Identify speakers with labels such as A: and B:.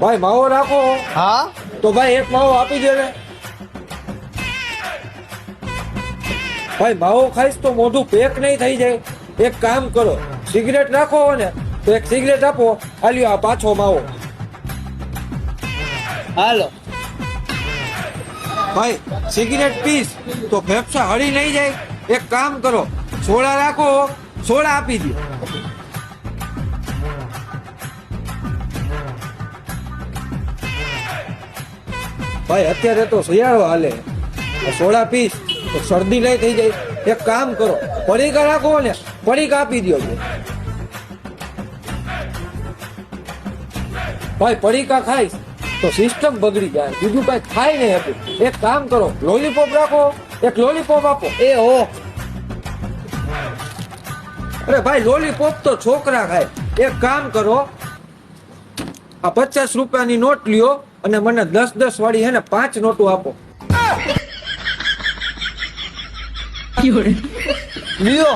A: ભાઈ માવો રાખો
B: હા?
A: તો ભાઈ એક માવો આપી દે ને. ભાઈ માવો ખાઈશ તો મોઢું પેક નહીં થઈ જાય. એક કામ કરો સિગરેટ રાખો ને તો એક સિગરેટ આપો. હાલ્યો આ પાછો માવો.
B: હાલો.
A: ભાઈ સિગરેટ પીસ તો ફેફસા હળી નહીં જાય. એક કામ કરો સોડા રાખો સોડા આપી દો. ભાઈ, અત્યારે તો શિયાળો હાલે. સોડા પીસ શરદી નહીં થઈ જાય. એક કામ કરો પડીકા રાખો ને પડીકા આપી દો ભાઈ પડીકા ખાઈશ તો સિસ્ટમ બગડી જાય. બીજું કઈ ખાય નહીં હતું. એક કામ કરો લોલીપોપ રાખો, એક લોલીપોપ આપો.
B: એ હો.
A: અરે ભાઈ લોલીપોપ તો છોકરા ખાય. એક કામ કરો આ પચાસ રૂપિયાની નોટ લ્યો અને મને દસ દસ વાળી હે ને પાંચ નોટો આપો.
B: લ્યો.